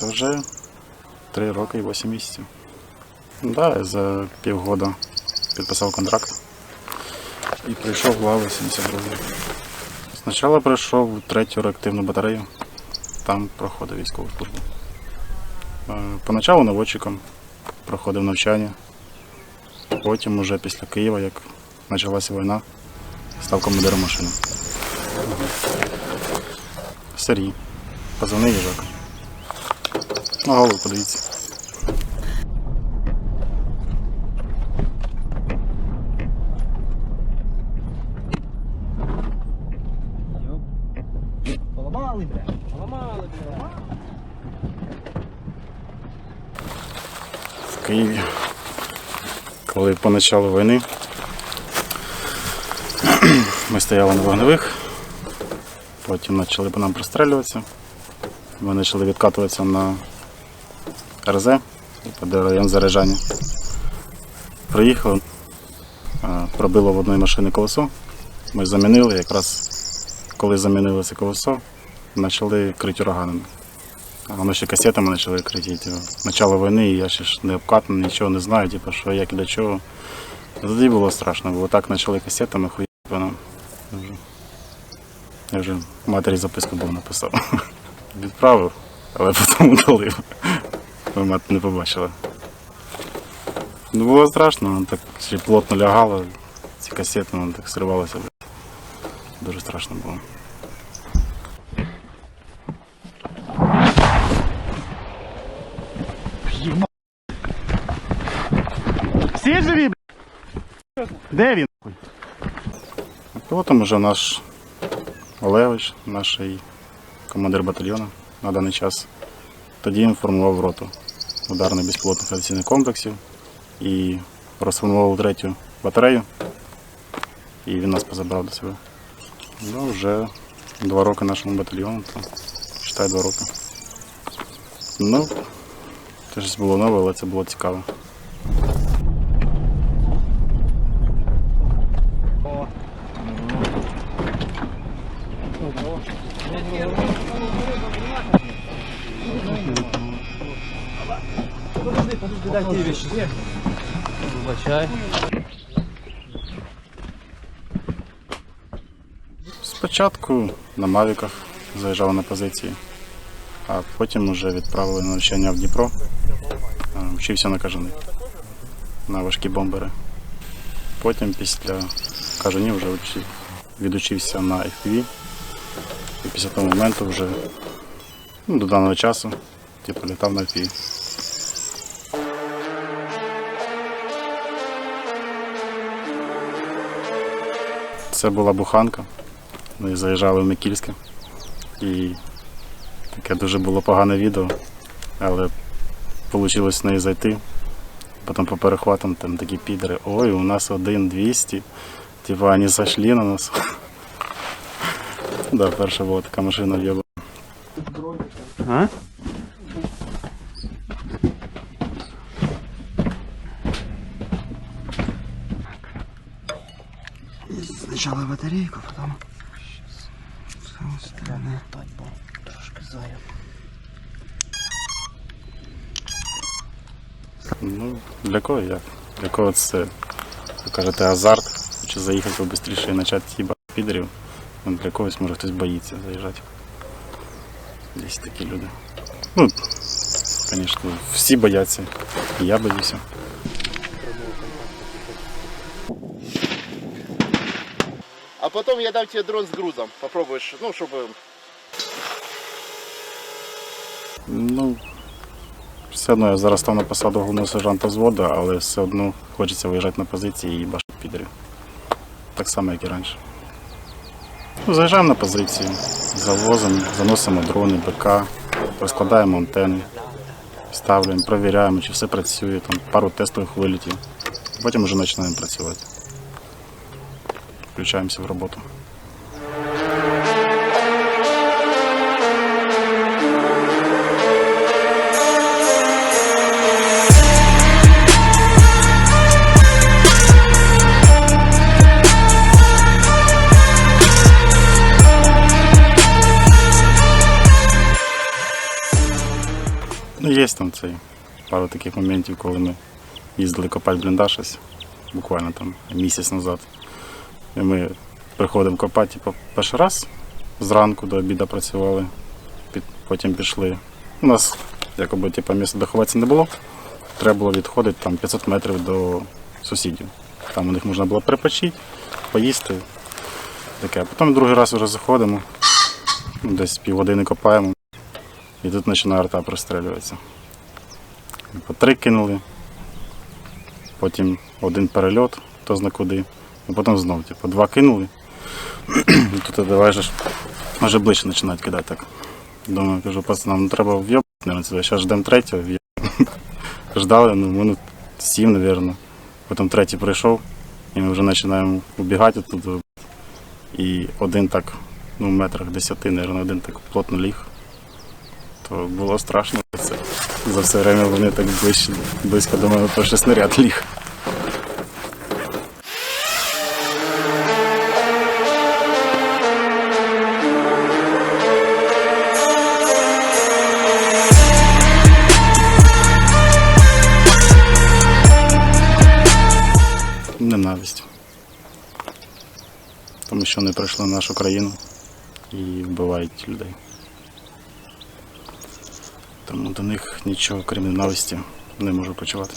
Та вже 3 роки і 8 місяців. Ну Да, за півгода підписав контракт і прийшов в лаву 72 Спочатку прийшов в третю реактивну батарею, там проходив військову службу. Е, Поначалу наводчиком проходив навчання, потім уже після Києва, як почалася війна, став командиром машини. Сергій, позивний їжак. На голову подивіться. Поламали, бля. Поламали, бля. в Києві, коли по началу війни ми стояли на вогневих, потім почали по нам пристрілюватися. Ми почали відкатуватися на РЗ, де район заряджання. Приїхали, е, пробило в одної машини колесо. Ми замінили, якраз коли замінили це колесо, почали крити ураганами. А Воно ще касетами почали крити. Начало війни, і я ще ж не обкатаний, нічого не знаю, типу, що як і для чого. Тоді було страшно, бо так почали касетами. Я вже- Я вже матері записку був написав. Відправив, але потім удалив. Бо мати не побачила. Ну було страшно, воно так ще плотно лягало, ці касети, воно так сривалося. Дуже страшно було. Всі живі, блядь? Де він? Потім вже наш Олевич, наш командир батальйону на даний час. Тоді інформував роту ударних безпілотних авіаційних комплексів і розформував третю батарею. І він нас позабрав до себе. Ну, вже два роки нашому батальйону, то читай два роки. Ну, це ж було нове, але це було цікаво. Ті вещи. Вибачай. Спочатку на Мавіках заїжджав на позиції, а потім вже відправили на навчання в Дніпро. Е, Вчився на кажани на важкі бомбери. Потім після кажанів вже відучився на FPV. І після того моменту вже ну, до даного часу типу, літав на FPV. Це була буханка. Ми заїжджали в Микільське і таке дуже було погане відео, але вийшло в неї зайти. Потім по перехватам там такі підери. Ой, у нас один 200. Типа вони зайшли на нас. Да, перша була така машина в'єба. А? Сначала батарейку, потом... С самой стороны. Трошки заяв. Ну, для кого як? Для кого це, ви кажете, азарт, чи заїхати побистріше і почати їбати підерів. Ну, для когось може хтось боїться заїжджати. Є такі люди. Ну, звісно, всі бояться. І я боюся. А потом я дам тебе дрон с грузом. Попробуешь, ну, чтобы... Ну, все одно я зараз став на посаду головного сержанта взводу, але все одно хочеться виїжджати на позиції і бачити підерів. Так само, як і раніше. Ну, заїжджаємо на позиції, завозимо, заносимо дрони, БК, розкладаємо антени, ставляємо, перевіряємо, чи все працює, там пару тестових вилітів. Потім вже починаємо працювати. включаемся в работу. Ну, Є там цей пару таких моментів, коли ми їздили копати бліндаж, буквально там місяць назад. І ми приходимо копати типу, перший раз, зранку до обіду працювали, потім пішли. У нас якоби типу, місця де не було. Треба було відходити там 500 метрів до сусідів. Там у них можна було перепочити, поїсти. Таке. Потім другий раз вже заходимо, десь півгодини копаємо. І тут починає арта прострілюватися. По три кинули, потім один перельот, хто зна куди, і потім знов, типу, два кинули. Тут давай же вже ближче починають кидати так. Думаю, кажу, пацанам, ну треба в'єбати, наверное. Зараз ждемо третього. Ждали, ну, минут сім, мабуть. Потім третій прийшов, і ми вже починаємо убігати тут. І один так, ну, в метрах десяти, мабуть, один так плотно ліг то було страшно. Це. За все время вони так ближче, близько до мене перший снаряд ліг. Що вони прийшли в нашу країну і вбивають людей. Тому до них нічого крім ненависті не можу почувати.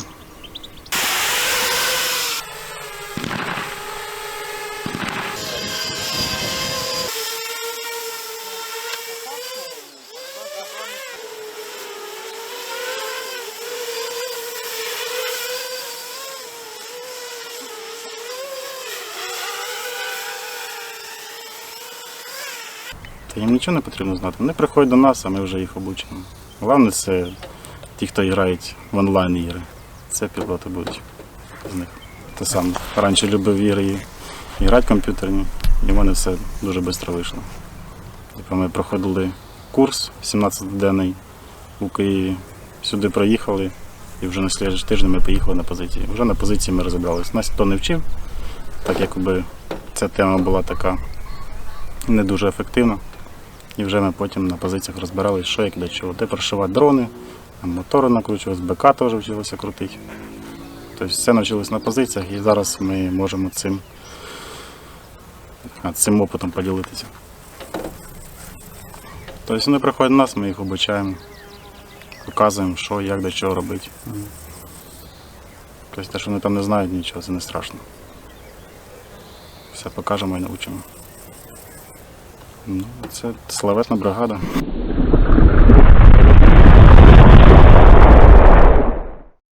Та їм нічого не потрібно знати. Вони приходять до нас, а ми вже їх обучимо. Головне це ті, хто грають в онлайн ігри. Це пілоти будуть з них. Те саме. Раніше любив ігри і грати комп'ютерні, і в мене все дуже швидко вийшло. Типу ми проходили курс 17-денний у Києві, сюди приїхали, і вже на слідчий тиждень ми поїхали на позиції. Вже на позиції ми розібралися. Нас ніхто не вчив, так якби ця тема була така не дуже ефективна. І вже ми потім на позиціях розбирали, що як для чого. Де прошивати дрони, мотори накручувати, БК теж вчилося крутити. Тобто все навчилось на позиціях і зараз ми можемо цим, цим опитом поділитися. Тобто вони приходять до нас, ми їх обучаємо, показуємо, що, як, до чого робити. Тобто те, що вони там не знають нічого, це не страшно. Все покажемо і навчимо. Ну, це славетна бригада.